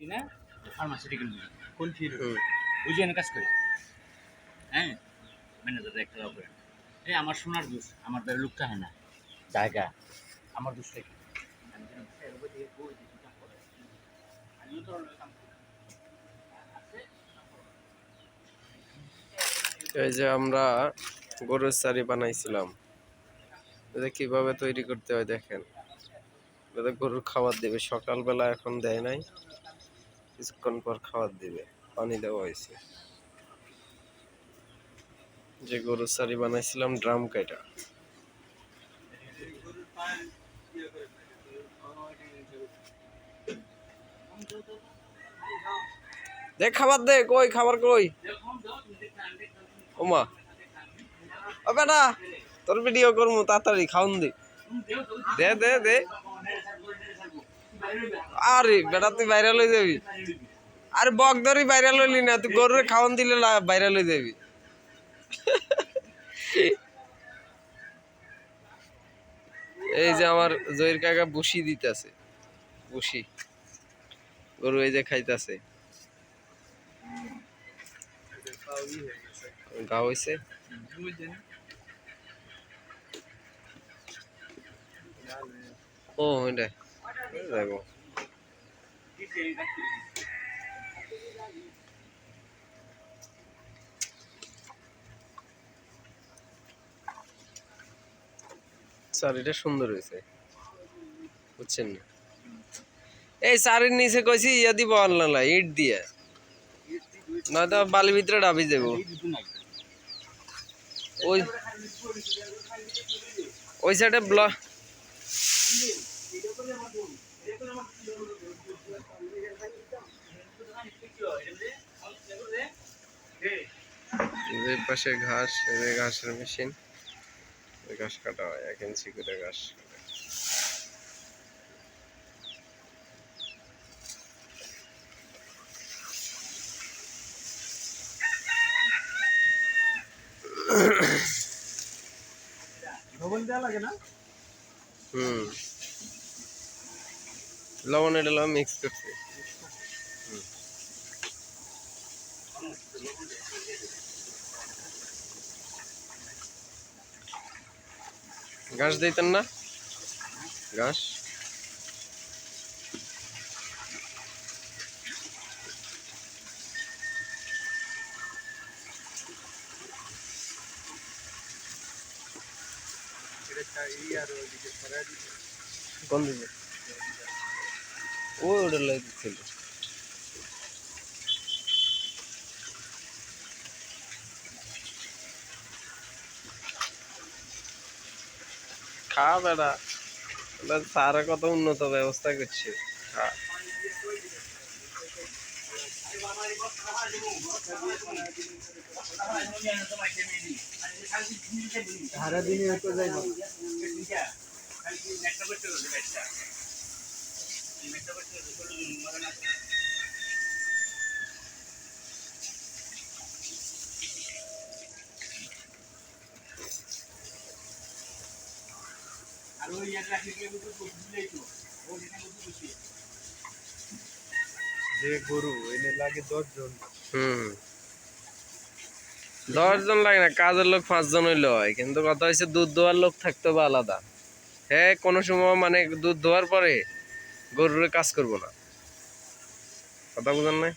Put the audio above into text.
না ফার্মাসিউটিক্যাল কোন ফিল্ড? এনে কাজ করে। হ্যাঁ? ম্যানেজার একটা এই আমার সোনার দোষ আমার দ্বারা হয় না। জায়গা। আমার দোষটা কি। এই যে আমরা গরুর চারি বানাইছিলাম। এটা কীভাবে তৈরি করতে হয় দেখেন। এটা গরুর খাবার দেবে। সকালবেলা এখন দেয় নাই। কিছুক্ষণ পর খাবার দিবে, পানি দেওয়া হয়েছে। যে গরুর চারি বানাইছিলাম, ড্রাম কাইটা। দে খাবার দে, কই খাবার কই? ওমা। ও বেটা, তোর ভিডিও করমু তাড়াতাড়ি খাউন দি। দে দে দে। আরে বেটা, তুই ভাইরাল হয়ে যাবি? আরে বক ধরি ভাইরাল হইলি না, তুই গরুরে খাওয়ান দিলে ভাইরাল হয়ে যাবি। এই যে আমার জহির কাকা বসি দিতেছে, বসি। গরু এই যে খাইতাছে। গা হইছে? ও এটা দেখো শাড়িটা সুন্দর হয়েছে। বুঝছেন না? এই শাড়ির নিচে কইছি, ইয়া দিব আল্লাহ ইট দিয়ে। নয়তো বালির ভিতরে ডাবি দেবো। ওই ওই সাইডে ব্লক এই পাশে ঘাস এই ঘাসের মেশিন ওই ঘাস কাটা হয় এক ইঞ্চি করে ঘাস কাটা। লবণ দেওয়া লাগে না হুম লবণ এটা লবণ মিক্স করছে হুম। ঘাস দিতেন না? ঘাস? কোন দিকে? ও ওটা লাগিয়েছিল। খা বেড়া সারা কত উন্নত ব্যবস্থা করছে। খা সারাদিনই হয়তো যাই না আর ওই একটা রাখি গিয়ে বুঝতে হুম। দশজন লাগে না, কাজের লোক পাঁচজন হইলে হয় কিন্তু কথা হচ্ছে দুধ দোয়ার লোক থাকতে হবে আলাদা। হ্যাঁ কোনো সময় মানে দুধ দোয়ার পরে গরুর কাজ করব না। কথা বুঝেন নাই?